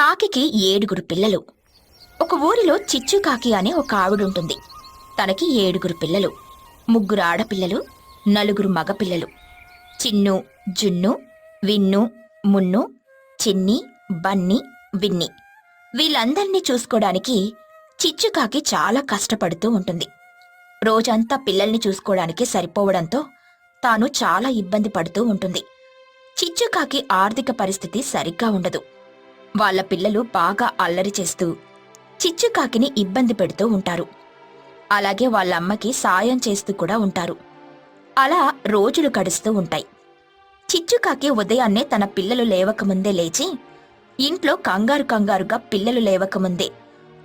కాకికి ఏడుగురు పిల్లలు. ఒక ఊరిలో చిచ్చు కాకి అనే ఒక ఆవిడుంటుంది. తనకి ఏడుగురు పిల్లలు. ముగ్గురు ఆడపిల్లలు నలుగురు మగపిల్లలు. చిన్ను జున్ను విన్ను మున్ను చిన్ని బన్ని విన్ని. వీళ్ళందరినీ చూసుకోవడానికి చిచ్చుకాకి చాలా కష్టపడుతూ ఉంటుంది. రోజంతా పిల్లల్ని చూసుకోవడానికి సరిపోవడంతో తాను చాలా ఇబ్బంది పడుతూ ఉంటుంది. చిచ్చుకాకి ఆర్థిక పరిస్థితి సరిగ్గా ఉండదు. వాళ్ళ పిల్లలు బాగా అల్లరి చేస్తూ చిచ్చుకాకిని ఇబ్బంది పెడుతూ ఉంటారు. అలాగే వాళ్ళ అమ్మకి సాయం చేస్తూ కూడా ఉంటారు. అలా రోజులు గడుస్తూ ఉంటాయి. చిచ్చుకాకి ఉదయాన్నే తన పిల్లలు లేవకముందే లేచి ఇంట్లో కంగారు కంగారుగా పిల్లలు లేవకముందే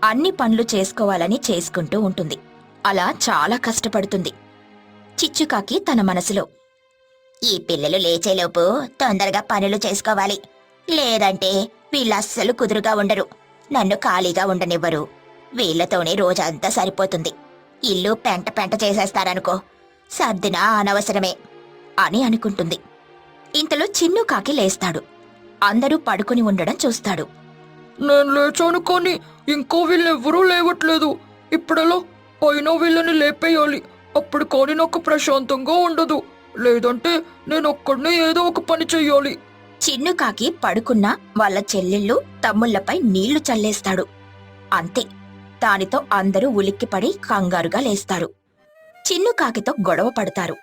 అన్ని పనులు చేసుకోవాలని చేసుకుంటూ ఉంటుంది. అలా చాలా కష్టపడుతుంది. చిచ్చుకాకి తన మనసులో ఈ పిల్లలు లేచేలోపు తొందరగా పనులు చేసుకోవాలి. లేదంటే వీళ్ళు అస్సలు కుదురుగా ఉండరు. నన్ను ఖాళీగా ఉండనివ్వరు. వీళ్ళతోనే రోజంతా సరిపోతుంది. ఇల్లు పెంట పెంట చేసేస్తారనుకో సర్దినా అనవసరమే అని అనుకుంటుంది. ఇంతలో చిన్ను కాకి లేస్తాడు. అందరూ పడుకుని ఉండడం చూస్తాడు. నేను లేచాను కానీ ఇంకో వీళ్ళెవ్వరూ లేవట్లేదు. ఇప్పుడలో పైన వీళ్ళని లేపేయాలి. అప్పుడు కానీ నాకు ప్రశాంతంగా ఉండదు. లేదంటే నేను ఒక్కడనే ఏదో ఒక పని చెయ్యాలి. చిన్ను కాకి పడుకున్న వాళ్ళ చెల్లెళ్ళు తమ్ముళ్ళపై నీళ్ళు చల్లేస్తాడు. అంతే. దానితో అందరూ ఉలిక్కిపడి కంగారుగా లేస్తారు. చిన్ను కాకితో గొడవ పడతారు.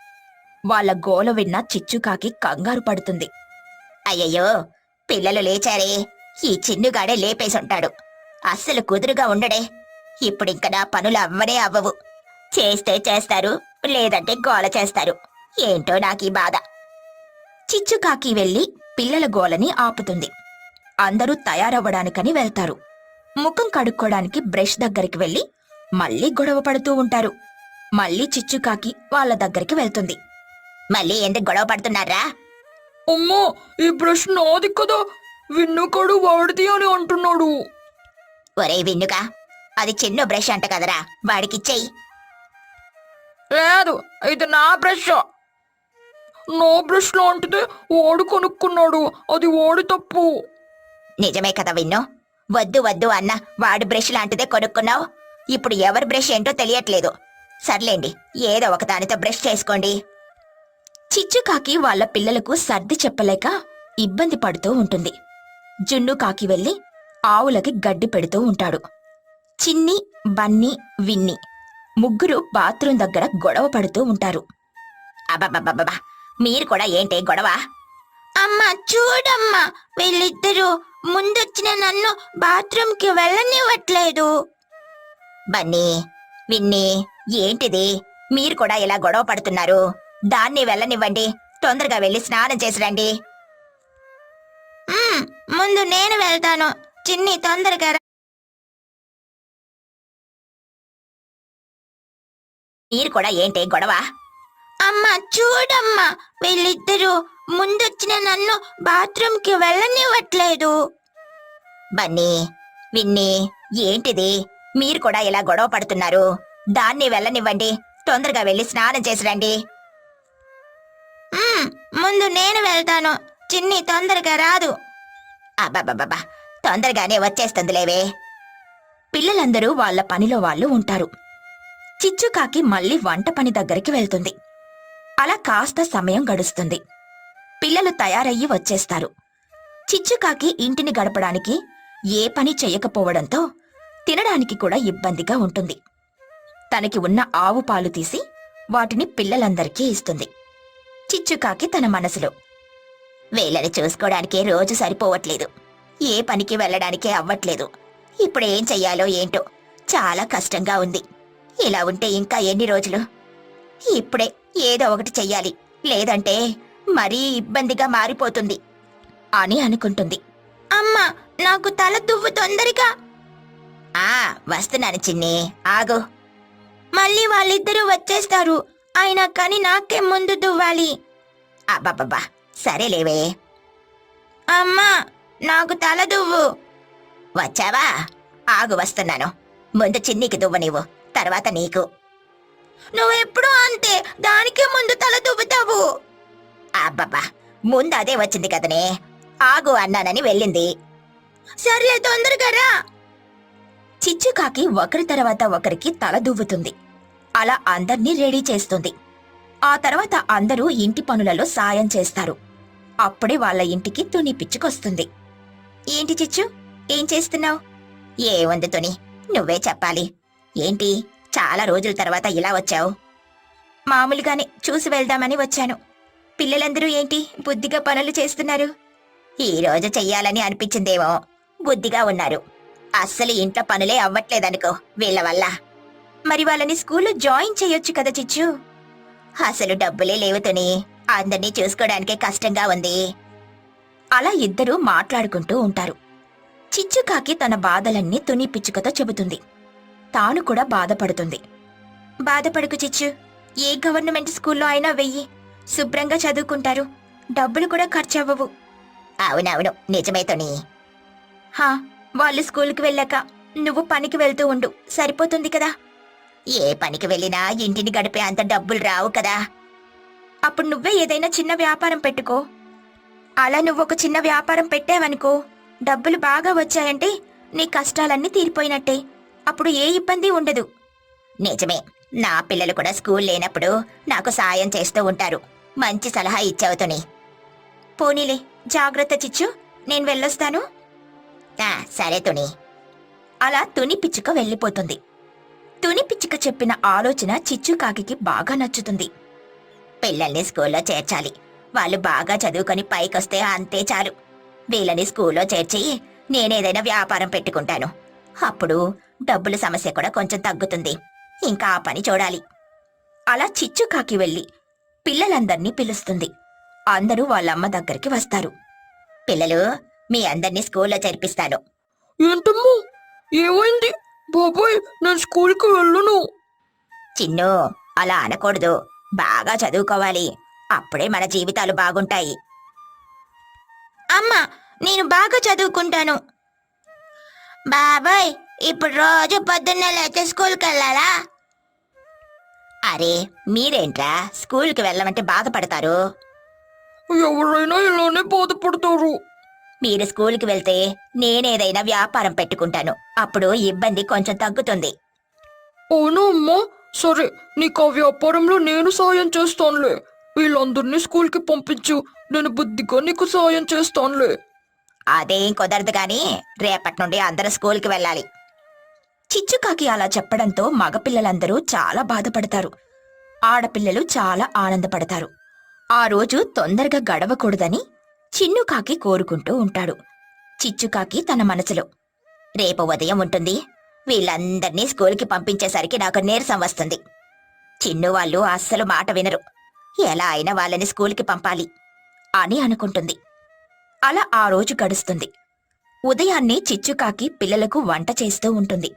వాళ్ళ గోల విన్న చిచ్చుకాకి కంగారు పడుతుంది. అయ్యయ్యో! పిల్లలు లేచారే. ఈ చిన్నుగాడే లేపేసుంటాడు. అస్సలు కుదురుగా ఉండడే. ఇప్పుడింక నా పనులు అవ్వనే అవ్వవు. చేస్తే చేస్తారు లేదంటే గోల చేస్తారు. ఏంటో నాకీ బాధ. చిచ్చుకాకి వెళ్ళి పిల్లల గోలని ఆపుతుంది. అందరూ తయారవ్వడానికని వెళ్తారు. ముఖం కడుక్కోడానికి బ్రష్ దగ్గరికి వెళ్ళి మళ్ళీ గొడవ పడుతూ ఉంటారు. మళ్ళీ చిచ్చుకాకి వాళ్ళ దగ్గరికి వెళ్తుంది. మళ్ళీ ఎందుకు గొడవ పడుతున్నారా? అమ్మా ఈ బ్రష్ నాది కదా. విన్నుకడు వాడిది అని అంటున్నాడు. ఒరే విన్నుగా అది చిన్న బ్రష్ అంట కదరా వాడికిచ్చేయి. లేదు ఇది నా బ్రష్. నా బ్రష్ లాంటిదే ఓడు కొనుక్కున్నాడు. అది ఓడి తప్పు. నిజమే కదా విన్ను. వద్దు వద్దు అన్న. వాడి బ్రష్ లాంటిదే కొనుక్కున్నావు. ఇప్పుడు ఎవరి బ్రష్ ఏంటో తెలియట్లేదు. సర్లేండి ఏదో ఒక దానితో బ్రష్ చేసుకోండి. చిచ్చుకాకి వాళ్ళ పిల్లలకు సర్ది చెప్పలేక ఇబ్బంది పడుతూ ఉంటుంది. జున్ను కాకి వెళ్ళి ఆవులకి గడ్డి పెడుతూ ఉంటాడు. చిన్ని బన్నీ విన్ని ముగ్గురు బాత్రూం దగ్గర గొడవ పడుతూ ఉంటారు. అబ్బబ్బబ్బబ్బా! మీరు కూడా ఏంటే గొడవ? అమ్మా చూడమ్మా. వీళ్ళిద్దరూ ముందొచ్చిన నన్ను బాత్రూంకి వెళ్ళనివ్వట్లేదు. బన్నీ విన్ని ఏంటిది? మీరు కూడా ఇలా గొడవ పడుతున్నారు. దాన్ని వెళ్ళనివ్వండి. తొందరగా వెళ్ళి స్నానం చేసి రండి. ముందు నేను వెళ్తాను. చిన్ని తొందరగా రా. మీరు కూడా ఏంటి గొడవ? అమ్మా చూడమ్మా. వీళ్ళిద్దరూ ముందొచ్చిన నన్ను బాత్రూంకి వెళ్ళనివ్వట్లేదు. బన్నీ విన్ని ఏంటిది? మీరు కూడా ఇలా గొడవ పడుతున్నారు. దాన్ని వెళ్ళనివ్వండి. తొందరగా వెళ్ళి స్నానం చేసి రండి. ముందు నేను వెళ్తాను. చిన్ని తొందరగా రాదు. అబ్బబ్బబ్బా తొందరగానే వచ్చేస్తుందిలేవే. పిల్లలందరూ వాళ్ళ పనిలో వాళ్ళు ఉంటారు. చిచ్చుకాకి మళ్ళీ వంట పని దగ్గరికి వెళ్తుంది. అలా కాస్త సమయం గడుస్తుంది. పిల్లలు తయారయ్యి వచ్చేస్తారు. చిచ్చుకాకి ఇంటిని గడపడానికి ఏ పని చెయ్యకపోవడంతో తినడానికి కూడా ఇబ్బందిగా ఉంటుంది. తనకి ఉన్న ఆవు పాలు తీసి వాటిని పిల్లలందరికీ ఇస్తుంది. చిచ్చుకాకి తన మనసులో వేళని చూసుకోవడానికే రోజు సరిపోవట్లేదు. ఏ పనికి వెళ్ళడానికే అవ్వట్లేదు. ఇప్పుడు ఏం చెయ్యాలో ఏంటో చాలా కష్టంగా ఉంది. ఇలా ఉంటే ఇంకా ఎన్ని రోజులు? ఇప్పుడే ఏదో ఒకటి చెయ్యాలి. లేదంటే మరీ ఇబ్బందిగా మారిపోతుంది అని అనుకుంటుంది. అమ్మా నాకు తల దువ్వు తొందరగా. ఆ వస్తున్నాను చిన్ని ఆగు. మళ్ళీ వాళ్ళిద్దరూ వచ్చేస్తారు. అయినా కానీ నాకే ముందు దువ్వాలి. అబ్బాబ్బా సరేలేవే. అమ్మా నాకు తల దువ్వు. వచ్చావా? ఆగు వస్తున్నాను. ముందు చిన్నికి దువ్వు నీవు తర్వాత నీకు. నువ్వెప్పుడు అంతే. దానికే ముందు తల దువ్వుతావు. అబ్బబ్బా ముందు అదే వచ్చింది కదనే. ఆగు అన్నానని వెళ్ళింది. సర్లే తొందరగా రా. చిచ్చుకాకి ఒకరి తర్వాత ఒకరికి తల దువ్వుతుంది. అలా అందర్నీ రెడీ చేస్తుంది. ఆ తర్వాత అందరూ ఇంటి పనులలో సాయం చేస్తారు. అప్పుడే వాళ్ళ ఇంటికి తుని పిచ్చుకొస్తుంది. ఏంటి చిచ్చు? ఏం చేస్తున్నావు? ఏముంది తుని? నువ్వే చెప్పాలి. ఏంటి? చాలా రోజుల తర్వాత ఇలా వచ్చావు. మామూలుగానే చూసి వెళ్దామని వచ్చాను. పిల్లలందరూ ఏంటి బుద్ధిగా పనులు చేస్తున్నారు? ఈ రోజు చెయ్యాలని అనిపించిందేమో. బుద్ధిగా ఉన్నారు. అస్సలు ఇంట్లో పనులే అవ్వట్లేదనుకో వీళ్ళ వల్ల. మరి వాళ్ళని స్కూల్లో జాయిన్ చేయొచ్చు కదా చిచ్చు? అసలు డబ్బులే లేవుతుని అందరినీ చూసుకోవడానికే కష్టంగా ఉంది. అలా ఇద్దరూ మాట్లాడుకుంటూ ఉంటారు. చిచ్చుకాకి తన బాధలన్నీ తుని పిచ్చుకతో చెబుతుంది. తాను కూడా బాధపడుతుంది. బాధపడుకు చిచ్చు. ఏ గవర్నమెంట్ స్కూల్లో అయినా వెయ్యి. శుభ్రంగా చదువుకుంటారు. డబ్బులు కూడా ఖర్చవ్వవు. అవునవును. నిజమేతని హా వాళ్ళు స్కూల్కి వెళ్ళాక నువ్వు పనికి వెళ్తూ ఉండు. సరిపోతుంది కదా? ఏ పనికి వెళ్ళినా ఇంటిని గడిపే అంత డబ్బులు రావు కదా? అప్పుడు నువ్వే ఏదైనా చిన్న వ్యాపారం పెట్టుకో. అలా నువ్వు ఒక చిన్న వ్యాపారం పెట్టావనుకో డబ్బులు బాగా వచ్చాయంటే నీ కష్టాలన్నీ తీరిపోయినట్టే. అప్పుడు ఏ ఇబ్బంది ఉండదు. నిజమే నా పిల్లలు కూడా స్కూల్ లేనప్పుడు నాకు సాయం చేస్తూ ఉంటారు. మంచి సలహా ఇచ్చావుతుని పోనీలే జాగ్రత్త చిచ్చు నేను వెళ్ళొస్తాను. సరే తుని. అలా తుని పిచ్చుక వెళ్ళిపోతుంది. తుని పిచ్చుక చెప్పిన ఆలోచన చిచ్చు కాకి బాగా నచ్చుతుంది. పిల్లల్ని స్కూల్లో చేర్చాలి. వాళ్ళు బాగా చదువుకొని పైకొస్తే అంతే చాలు. వీళ్ళని స్కూల్లో చేర్చి నేనేదైనా వ్యాపారం పెట్టుకుంటాను. అప్పుడు డబ్బుల సమస్య కూడా కొంచెం తగ్గుతుంది. ఇంకా ఆ పని చూడాలి. అలా చిచ్చుకాకి వెళ్ళి పిల్లలందర్నీ పిలుస్తుంది. అందరూ వాళ్ళమ్మ దగ్గరికి వస్తారు. పిల్లలు మీ అందర్నీ స్కూల్లో చేర్పిస్తాను. ఏంటమ్మా? ఏమైంది? బాబాయ్ నేను స్కూల్కి వెళ్ళను. చిన్ను అలా అనకూడదు. బాగా చదువుకోవాలి. అప్పుడే మన జీవితాలు బాగుంటాయి. అమ్మా నేను బాగా చదువుకుంటాను. బాబాయ్ ఇప్పుడు రోజు పొద్దున్నే లేచి స్కూల్కి వెళ్ళాలా? అరే మీరేంట్రా? స్కూల్కి వెళ్ళమంటే బాధపడతారు. ఎవరైనా ఇలానే బాధపడతారు. మీరు స్కూల్కి వెళ్తే నేనేదైనా వ్యాపారం పెట్టుకుంటాను. అప్పుడు ఇబ్బంది కొంచెం తగ్గుతుంది. అవునా అమ్మా? సరే నీకు ఆ వ్యాపారంలో నేను సాయం చేస్తానులే. వీళ్ళందరినీ స్కూల్కి పంపించు. నేను బుద్ధిగా నీకు సాయం చేస్తానులే. అదేం కుదరదు గాని రేపటి నుండి అందరూ స్కూల్కి వెళ్ళాలి. చిచ్చుకాకి అలా చెప్పడంతో మగపిల్లలందరూ చాలా బాధపడతారు. ఆడపిల్లలు చాలా ఆనందపడతారు. ఆ రోజు తొందరగా గడవకూడదని చిన్నుకాకి కోరుకుంటూ ఉంటాడు. చిచ్చుకాకి తన మనసులో రేపు ఉదయం ఉంటుంది. వీళ్ళందర్నీ స్కూల్కి పంపించేసరికి నాకు నీరసం వస్తుంది. చిన్ను వాళ్ళు అస్సలు మాట వినరు. ఎలా అయినా వాళ్ళని స్కూల్కి పంపాలి అని అనుకుంటుంది. అలా ఆ రోజు గడుస్తుంది. ఉదయాన్నే చిచ్చుకాకి పిల్లలకు వంట చేస్తూ ఉంటుంది.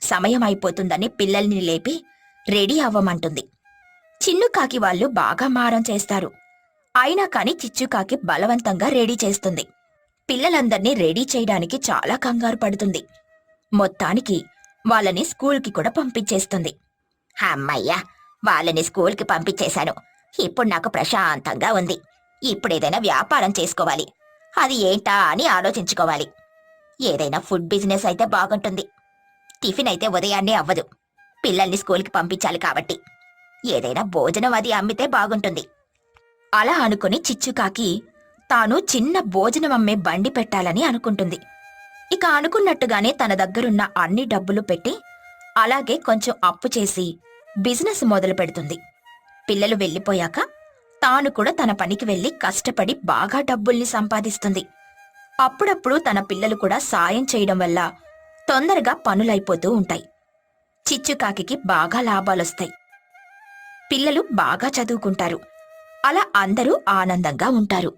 సమయం అయిపోతుందని పిల్లల్ని లేపి రెడీ అవ్వమంటుంది. చిన్నుకాకి వాళ్ళు బాగా మారం చేస్తారు. అయినా కాని చిచ్చుకాకి బలవంతంగా రెడీ చేస్తుంది. పిల్లలందర్నీ రెడీ చేయడానికి చాలా కంగారు పడుతుంది. మొత్తానికి వాళ్ళని స్కూల్కి కూడా పంపించేస్తుంది. అమ్మయ్యా వాళ్ళని స్కూల్కి పంపించేశాను. ఇప్పుడు నాకు ప్రశాంతంగా ఉంది. ఇప్పుడేదైనా వ్యాపారం చేసుకోవాలి. అది ఏంటా అని ఆలోచించుకోవాలి. ఏదైనా ఫుడ్ బిజినెస్ అయితే బాగుంటుంది. టిఫిన్ అయితే ఉదయాన్నే అవ్వదు. పిల్లల్ని స్కూల్కి పంపించాలి కాబట్టి. ఏదైనా భోజనం అది అమ్మితే బాగుంటుంది. అలా అనుకుని చిచ్చుకాకి తాను చిన్న భోజనం అమ్మే బండి పెట్టాలని అనుకుంటుంది. ఇక అనుకున్నట్టుగానే తన దగ్గరున్న అన్ని డబ్బులు పెట్టి అలాగే కొంచెం అప్పు చేసి బిజినెస్ మొదలు పెడుతుంది. పిల్లలు వెళ్ళిపోయాక తాను కూడా తన పనికి వెళ్ళి కష్టపడి బాగా డబ్బుల్ని సంపాదిస్తుంది. అప్పుడప్పుడు తన పిల్లలు కూడా సాయం చేయడం వల్ల తొందరగా పనులైపోతూ ఉంటాయి. చిచ్చుకాకి బాగా లాభాలొస్తాయి. పిల్లలు బాగా చదువుకుంటారు. అలా అందరూ ఆనందంగా ఉంటారు.